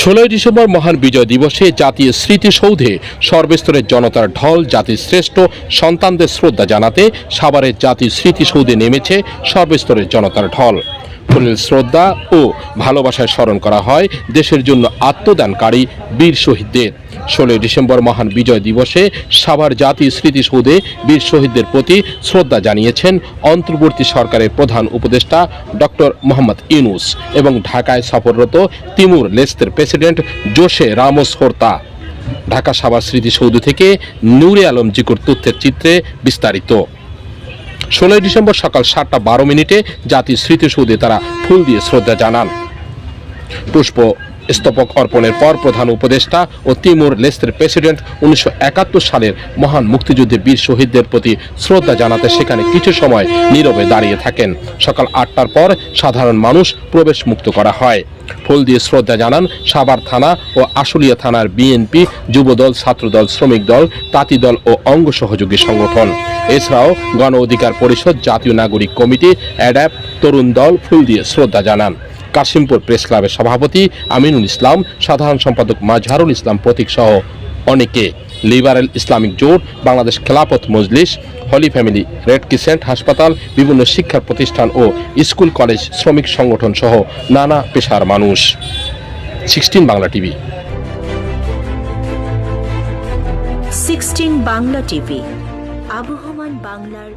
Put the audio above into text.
ষোলোই ডিসেম্বর মহান বিজয় দিবসে জাতীয় স্মৃতিসৌধে সর্বস্তরের জনতার ঢল, জাতির শ্রেষ্ঠ, সন্তানদের শ্রদ্ধা জানাতে সাভারের জাতীয় স্মৃতিসৌধে নেমেছে সর্বস্তরের জনতার ঢল। শ্রদ্ধা ও ভালোবাসায় স্মরণ করা হয় দেশের জন্য আত্মদানকারী বীর শহীদদের। ষোলোই ডিসেম্বর মহান বিজয় দিবসে সাভার জাতীয় স্মৃতিসৌধে বীর শহীদদের প্রতি শ্রদ্ধা জানিয়েছেন অন্তর্বর্তী সরকারের প্রধান উপদেষ্টা ডক্টর মোহাম্মদ ইউনুস এবং ঢাকায় সফররত Timur লেস্তের president Jose Ramos Horta. Dhaka Savar স্মৃতিসৌধ থেকে নূরে আলম জিকুর তথ্যের চিত্রে বিস্তারিত। ষোলোই ডিসেম্বর সকাল সাতটা বারো মিনিটে জাতির স্মৃতিসৌধে তারা ফুল দিয়ে শ্রদ্ধা জানান। পুষ্প স্তবক অর্পণের পর প্রধান উপদেষ্টা ও তিমুর লেস্তের প্রেসিডেন্ট উনিশশো একাত্তর সালের মহান মুক্তিযুদ্ধে বীর শহীদদের প্রতি শ্রদ্ধা জানাতে সেখানে কিছু সময় নীরবে দাঁড়িয়ে থাকেন। সকাল আটটার পর সাধারণ মানুষ প্রবেশ মুক্ত করা হয়। ফুল দিয়ে শ্রদ্ধা জানান সাভার থানা ও আশুলিয়া থানার বিএনপি, যুবদল, ছাত্রদল, শ্রমিক দল, তাঁতি দল ও অঙ্গ সহযোগী সংগঠন। এছাড়াও গণ অধিকার পরিষদ, জাতীয় নাগরিক কমিটি অ্যাডাপ তরুণ দল ফুল দিয়ে শ্রদ্ধা জানান। কাশিমপুর প্রেস ক্লাবের সভাপতি আমিনুল ইসলাম, সাধারণ সম্পাদক মাজহারুল ইসলাম প্রতীক সহ অনেকে। লিবারেল ইসলামিক জোট, Bangladesh Khelafat Majlis, holy family, red crescent হাসপাতাল, বিভিন্ন শিক্ষা প্রতিষ্ঠান ও স্কুল কলেজ, শ্রমিক সংগঠন সহ নানা পেশার মানুষ। Sixteen Bangla TV. Sixteen Bangla TV, আবহমান বাংলার